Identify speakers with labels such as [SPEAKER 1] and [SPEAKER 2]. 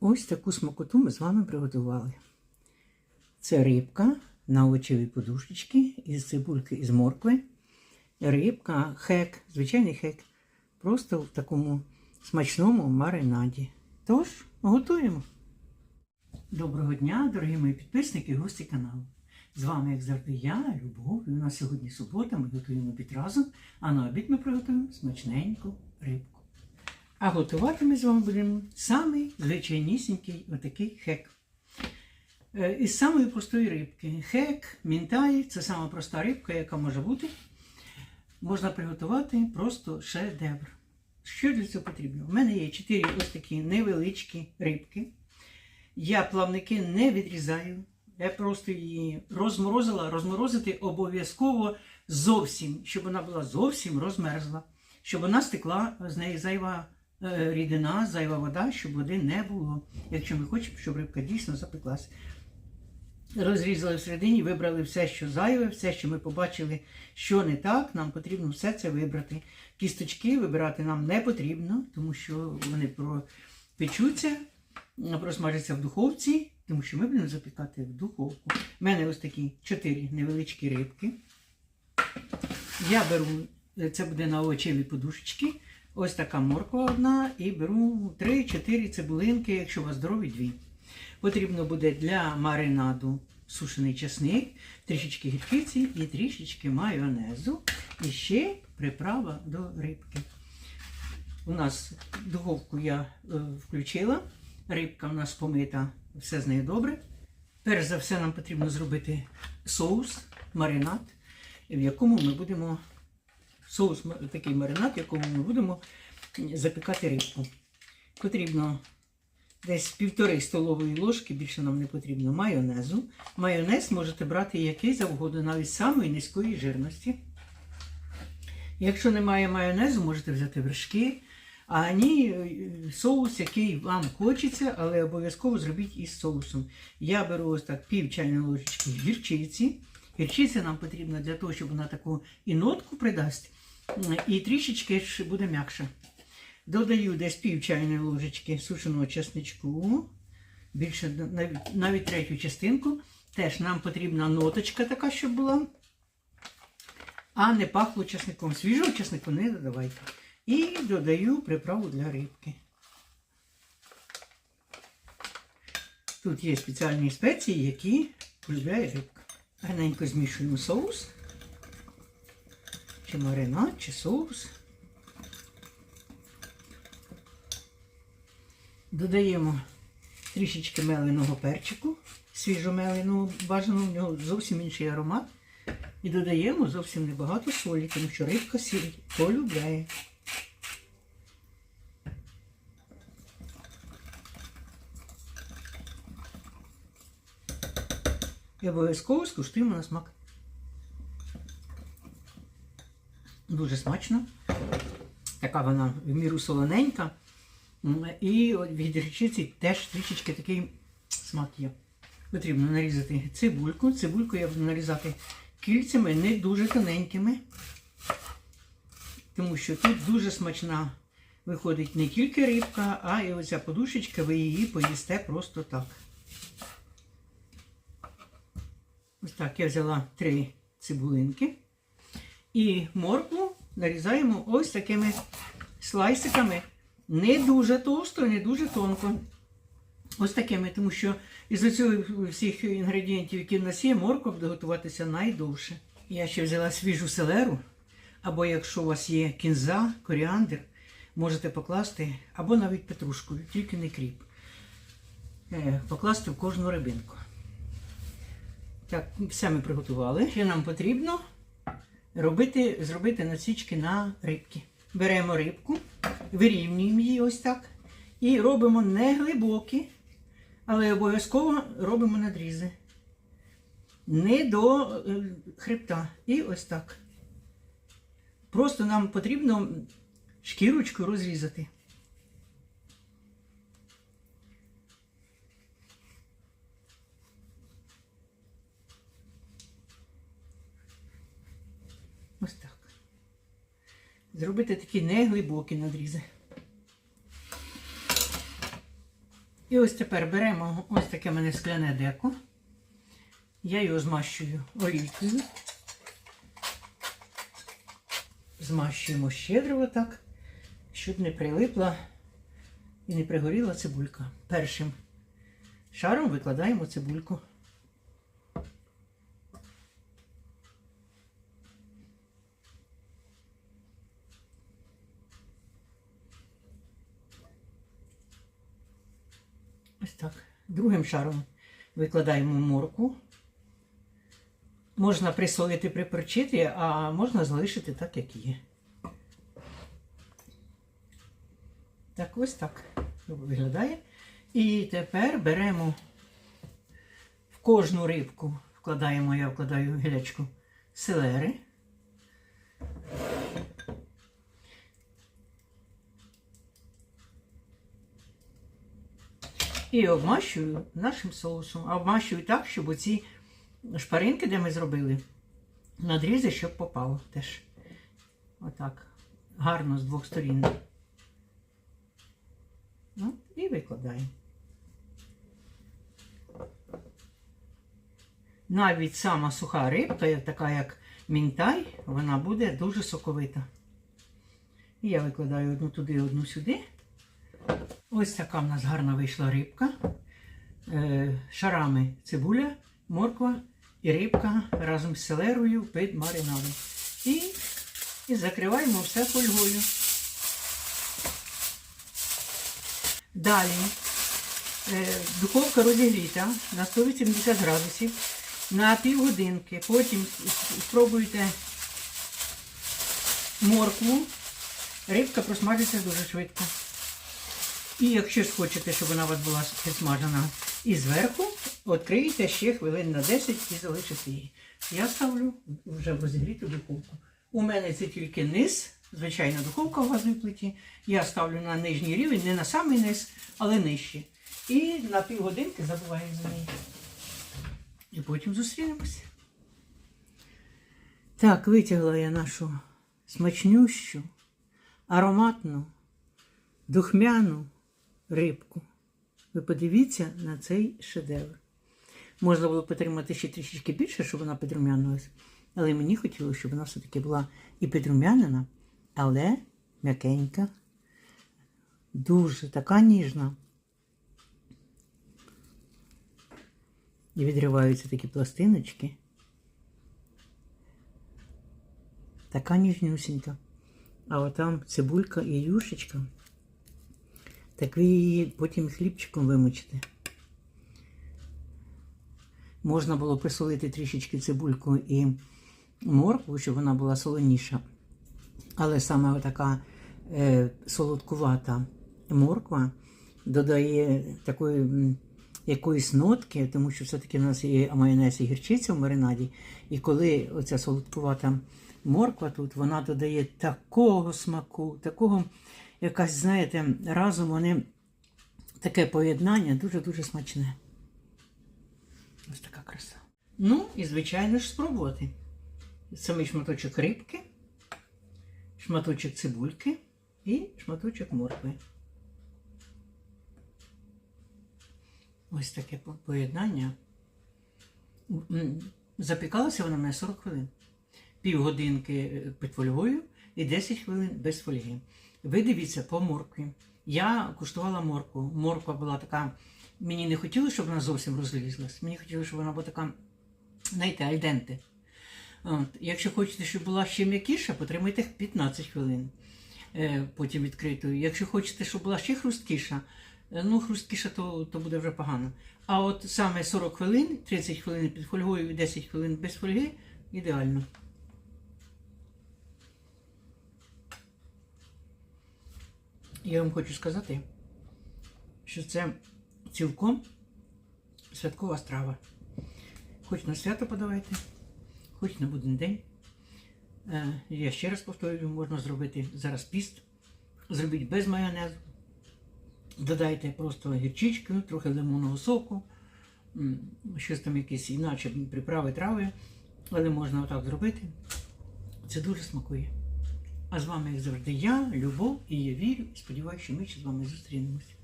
[SPEAKER 1] Ось таку смакоту ми з вами приготували. Це рибка на овочевій подушечці із цибульки із моркви. Рибка, хек, звичайний хек. Просто в такому смачному маринаді. Тож, готуємо. Доброго дня, дорогі мої підписники і гості каналу. З вами, як завжди, я, Любов. І у нас сьогодні субота, ми готуємо обід разом, а на обід ми приготуємо смачненьку рибку. А готувати ми з вами будемо самий звичайнісінький отакий хек. Е, Із самої простої рибки. Хек, мінтай це сама проста рибка, яка може бути. Можна приготувати просто шедевр. Що для цього потрібно? У мене є 4 ось такі невеличкі рибки. Я плавники не відрізаю. Я просто її розморозила, розморозити обов'язково зовсім, щоб вона була зовсім розмерзла, щоб вона стекла з неї зайва рідина, зайва вода, щоб води не було. Якщо ми хочемо, щоб рибка дійсно запеклась. Розрізали всередині, вибрали все, що зайве, все, що ми побачили, що не так, нам потрібно все це вибрати. Кісточки вибирати нам не потрібно, тому що вони пропечуться, просмажаться в духовці, тому що ми будемо запікати в духовку. У мене ось такі чотири невеличкі рибки. Я беру, це буде на овочеві подушечки. Ось така морква одна, і беру 3-4 цибулинки, якщо у вас здорові, дві. Потрібно буде для маринаду сушений часник, трішечки гіркиці і трішечки майонезу. І ще приправа до рибки. У нас духовку я е, включила, рибка у нас помита, все з нею добре. Перш за все, нам потрібно зробити соус, маринад, в якому ми будемо соус, такий маринад, якому ми будемо запікати рибку. Потрібно десь півтори столової ложки, більше нам не потрібно майонезу. Майонез можете брати який завгодно, навіть самої низької жирності. Якщо немає майонезу, можете взяти вершки, а ні е, соус, який вам хочеться, але обов'язково зробіть із соусом. Я беру ось так пів чайної ложечки гірчиці. Гірчиця нам потрібна для того, щоб вона таку і нотку придасть, і трішечки буде м'якша. Додаю десь пів чайної ложечки сушеного чесничку, більше навіть третю частинку. Теж нам потрібна ноточка така, щоб була, а не пахло чесником. Свіжого чеснику не додавайте. І додаю приправу для рибки. Тут є спеціальні спеції, які полюбляє рибка. Гарненько змішуємо соус, чи маринад, чи соус. Додаємо трішечки меленого перчику, свіжомеленого, бажано в нього зовсім інший аромат. І додаємо зовсім небагато солі, тому що рибка сіль полюбляє. І обов'язково скуштуємо на смак. Дуже смачно. Така вона в міру солоненька. І від гірчиці теж трішечки такий смак є. Потрібно нарізати цибульку. Цибульку я буду нарізати кільцями, не дуже тоненькими. Тому що тут дуже смачна виходить не тільки рибка, а і оця подушечка, ви її поїсте просто так. Ось так я взяла три цибулинки. І моркву нарізаємо ось такими слайсиками. Не дуже товсто, не дуже тонко. Ось такими, тому що із всіх інгредієнтів, які в нас є, морква буде готуватися найдовше. Я ще взяла свіжу селеру, або якщо у вас є кінза, коріандр, можете покласти, або навіть петрушку, тільки не кріп. Е, Покласти в кожну рибинку. Так, все ми приготували. Ще нам потрібно робити, зробити насічки на рибки. Беремо рибку, вирівнюємо її ось так. І робимо не глибокі, але обов'язково робимо надрізи. Не до е, хребта. І ось так. Просто нам потрібно шкірочку розрізати. Ось так. Зробити такі неглибокі надрізи. І ось тепер беремо ось таке мене скляне деко. Я його змащую олійкою. Змащуємо щедро отак, щоб не прилипла і не пригоріла цибулька. Першим шаром викладаємо цибульку. Ось так. Другим шаром викладаємо морку. Можна присолити, приперчити, а можна залишити так, як є. Так, ось так виглядає. І тепер беремо в кожну рибку, вкладаємо, я вкладаю гілячку селери. І обмащую нашим соусом. А Обмащую так, щоб оці шпаринки, де ми зробили, надрізи, щоб попало теж. Отак. Гарно з двох сторін. Ну, і викладаємо. Навіть сама суха рибка, така як мінтай, вона буде дуже соковита. І я викладаю одну туди, одну сюди. Ось така в нас гарна вийшла рибка. Е, Шарами цибуля, морква і рибка разом з селерою під маринадом. І, і закриваємо все фольгою. Далі е, духовка розігріта на 180 градусів на півгодинки. Потім спробуйте моркву. Рибка просмажиться дуже швидко. І якщо ж хочете, щоб вона у вас була підсмажена і зверху, відкриєте ще хвилин на 10 і залишите її. Я ставлю вже в духовку. У мене це тільки низ, звичайна духовка в газовій плиті. Я ставлю на нижній рівень, не на самий низ, але нижче. І на півгодинки забуваємо за неї. І потім зустрінемося. Так, витягла я нашу смачнющу, ароматну, духмяну рибку. Ви подивіться на цей шедевр. Можна було потримати ще трішечки більше, щоб вона підрумянилась. Але мені хотілося, щоб вона все-таки була і підрумянена, але м'якенька, дуже така ніжна. І відриваються такі пластиночки. Така ніжнюсінька. А отам цибулька і юшечка. Так ви її потім хлібчиком вимочите. Можна було присолити трішечки цибульку і моркву, щоб вона була солоніша. Але саме така е, солодкувата морква додає такої якоїсь нотки, тому що все-таки в нас є майонез і гірчиця в маринаді. І коли оця солодкувата морква тут, вона додає такого смаку, такого якась, знаєте, разом вони таке поєднання дуже-дуже смачне. Ось така краса. Ну, і, звичайно ж, спробувати. Самий шматочок рибки, шматочок цибульки і шматочок моркви. Ось таке поєднання. Запікалася вона в мене 40 хвилин. Півгодинки е, під фольгою і 10 хвилин без фольги. Ви дивіться по моркві. Я куштувала моркву. Морква була така. Мені не хотілося, щоб вона зовсім розлізлась. Мені хотілося, щоб вона була така, знаєте, альденте. Якщо хочете, щоб була ще м'якіша, потримайте 15 хвилин е, потім відкритою. Якщо хочете, щоб була ще хрусткіша, е, ну хрусткіша, то, то буде вже погано. А от саме 40 хвилин, 30 хвилин під фольгою і 10 хвилин без фольги ідеально. Я вам хочу сказати, що це цілком святкова страва. Хоч на свято подавайте, хоч на буден день. Е, Я ще раз повторюю, можна зробити зараз піст. Зробіть без майонезу. Додайте просто гірчичку, трохи лимонного соку, щось там якісь іначе приправи, трави. Але можна отак зробити. Це дуже смакує. А з вами, як завжди, я, Любов, і я вірю, сподіваюся, що ми ще з вами зустрінемось.